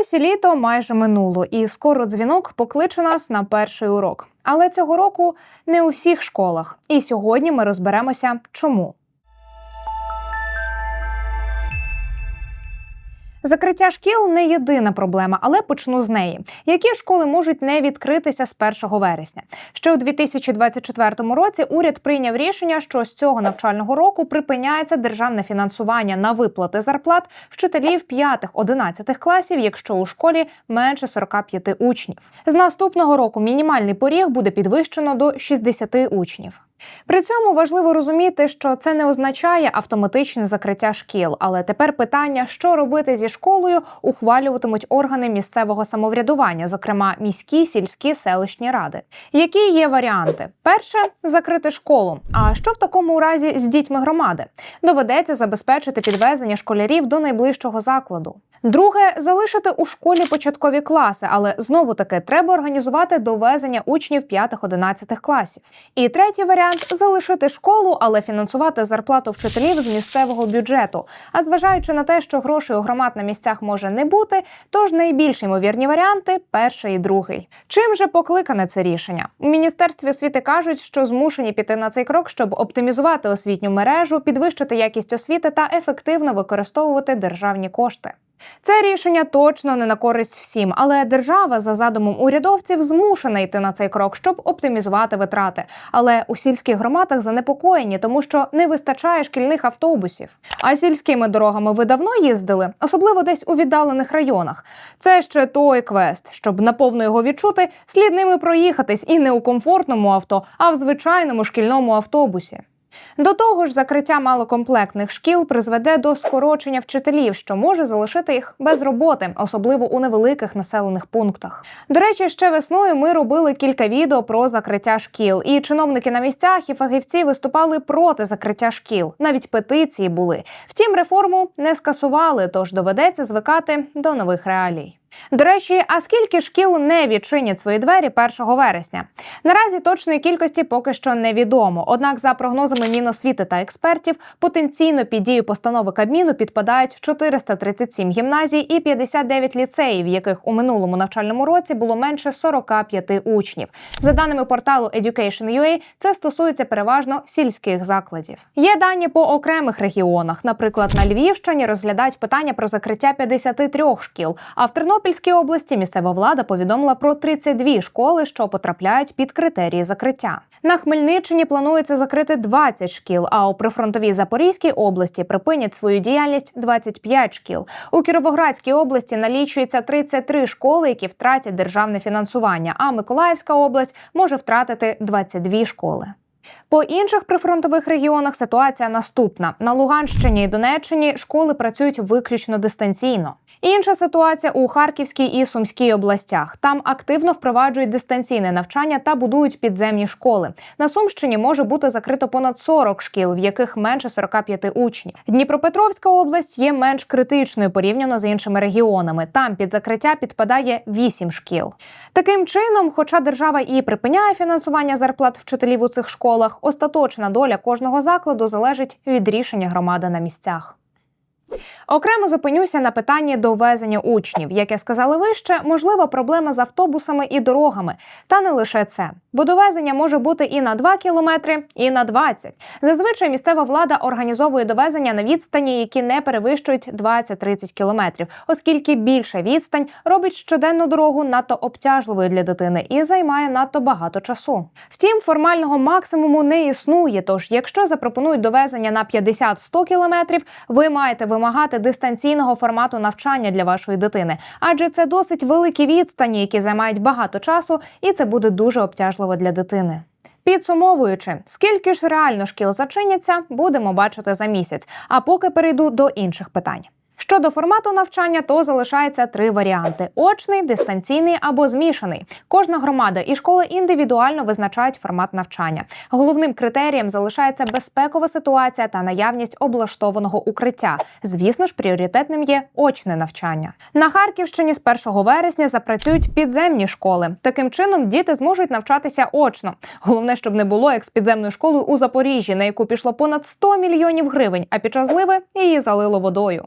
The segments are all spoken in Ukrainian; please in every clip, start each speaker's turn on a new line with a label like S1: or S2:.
S1: Ось літо майже минуло, і скоро дзвінок покличе нас на перший урок. Але цього року не у всіх школах. І сьогодні ми розберемося, чому. Закриття шкіл не єдина проблема, але почну з неї. Які школи можуть не відкритися з 1 вересня? Ще у 2024 році уряд прийняв рішення, що з цього навчального року припиняється державне фінансування на виплати зарплат вчителів 5-11 класів, якщо у школі менше 45 учнів. З наступного року мінімальний поріг буде підвищено до 60 учнів. При цьому важливо розуміти, що це не означає автоматичне закриття шкіл. Але тепер питання, що робити зі школою, ухвалюватимуть органи місцевого самоврядування, зокрема міські, сільські, селищні ради. Які є варіанти? Перше закрити школу. А що в такому разі з дітьми громади? Доведеться забезпечити підвезення школярів до найближчого закладу. Друге залишити у школі початкові класи, але знову таки треба організувати довезення учнів 5-11 класів. І третій варіант залишити школу, але фінансувати зарплату вчителів з місцевого бюджету. А зважаючи на те, що грошей у громад на місцях може не бути, тож найбільш ймовірні варіанти перший і другий. Чим же покликане це рішення? У міністерстві освіти кажуть, що змушені піти на цей крок, щоб оптимізувати освітню мережу, підвищити якість освіти та ефективно використовувати державні кошти. Це рішення точно не на користь всім, але держава за задумом урядовців змушена йти на цей крок, щоб оптимізувати витрати. Але у сільських громадах занепокоєні, тому що не вистачає шкільних автобусів. А сільськими дорогами ви давно їздили, особливо десь у віддалених районах. Це ще той квест. Щоб наповно його відчути, слід ними проїхатись і не у комфортному авто, а в звичайному шкільному автобусі. До того ж, закриття малокомплектних шкіл призведе до скорочення вчителів, що може залишити їх без роботи, особливо у невеликих населених пунктах. До речі, ще весною ми робили кілька відео про закриття шкіл, і чиновники на місцях і фахівці виступали проти закриття шкіл. Навіть петиції були. Втім, реформу не скасували, тож доведеться звикати до нових реалій. До речі, а скільки шкіл не відчинять свої двері 1 вересня? Наразі точної кількості поки що невідомо. Однак, за прогнозами Міносвіти та експертів, потенційно під дію постанови Кабміну підпадають 437 гімназій і 59 ліцеїв, яких у минулому навчальному році було менше 45 учнів. За даними порталу Education.ua, це стосується переважно сільських закладів. Є дані по окремих регіонах. Наприклад, на Львівщині розглядають питання про закриття 53 шкіл, а в Тернопіль Тернопільській області місцева влада повідомила про 32 школи, що потрапляють під критерії закриття. На Хмельниччині планується закрити 20 шкіл. А у прифронтовій Запорізькій області припинять свою діяльність 25 шкіл. У Кіровоградській області налічується 33 школи, які втратять державне фінансування. А Миколаївська область може втратити 22 школи. По інших прифронтових регіонах ситуація наступна: на Луганщині і Донеччині школи працюють виключно дистанційно. Інша ситуація у Харківській і Сумській областях. Там активно впроваджують дистанційне навчання та будують підземні школи. На Сумщині може бути закрито понад 40 шкіл, в яких менше 45 учнів. Дніпропетровська область є менш критичною порівняно з іншими регіонами. Там під закриття підпадає 8 шкіл. Таким чином, хоча держава і припиняє фінансування зарплат вчителів у цих школах, остаточна доля кожного закладу залежить від рішення громади на місцях. Окремо зупинюся на питанні довезення учнів. Як я сказала вище, можлива проблема з автобусами і дорогами. Та не лише це. Бо довезення може бути і на 2 кілометри, і на 20. Зазвичай місцева влада організовує довезення на відстані, які не перевищують 20-30 кілометрів, оскільки більша відстань робить щоденну дорогу надто обтяжливою для дитини і займає надто багато часу. Втім, формального максимуму не існує. Тож, якщо запропонують довезення на 50-100 кілометрів, ви маєте вимагати дистанційного формату навчання для вашої дитини, адже це досить великі відстані, які займають багато часу, і це буде дуже обтяжливо для дитини. Підсумовуючи, скільки ж реально шкіл зачиняться, будемо бачити за місяць. А поки перейду до інших питань. Щодо формату навчання, то залишається три варіанти: очний, дистанційний або змішаний. Кожна громада і школи індивідуально визначають формат навчання. Головним критерієм залишається безпекова ситуація та наявність облаштованого укриття. Звісно ж, пріоритетним є очне навчання. На Харківщині з 1 вересня запрацюють підземні школи. Таким чином діти зможуть навчатися очно. Головне, щоб не було як з підземною школою у Запоріжжі, на яку пішло понад 100 мільйонів гривень. А під час зливи її залило водою.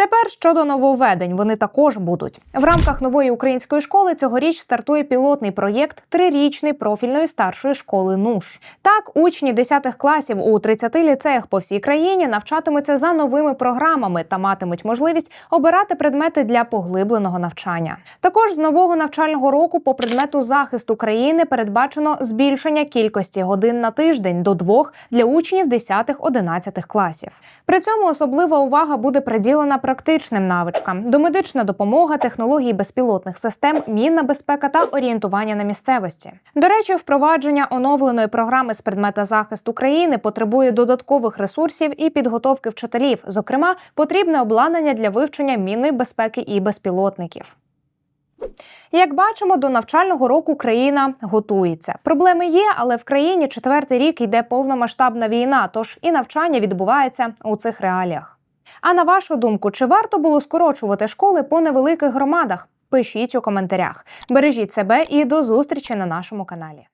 S1: Тепер щодо нововведень, вони також будуть в рамках нової української школи. Цьогоріч стартує пілотний проєкт трирічний профільної старшої школи НУШ. Так, учні 10 класів у 30 ліцеях по всій країні навчатимуться за новими програмами та матимуть можливість обирати предмети для поглибленого навчання. Також з нового навчального року по предмету захисту країни передбачено збільшення кількості годин на тиждень до двох для учнів 10-11 класів. При цьому особлива увага буде приділена практичним навичкам: домедична допомога, технології безпілотних систем, мінна безпека та орієнтування на місцевості. До речі, впровадження оновленої програми з предмета захисту країни потребує додаткових ресурсів і підготовки вчителів. Зокрема, потрібне обладнання для вивчення мінної безпеки і безпілотників. Як бачимо, до навчального року країна готується. Проблеми є, але в країні четвертий рік йде повномасштабна війна, тож і навчання відбувається у цих реаліях. А на вашу думку, чи варто було скорочувати школи по невеликих громадах? Пишіть у коментарях. Бережіть себе і до зустрічі на нашому каналі.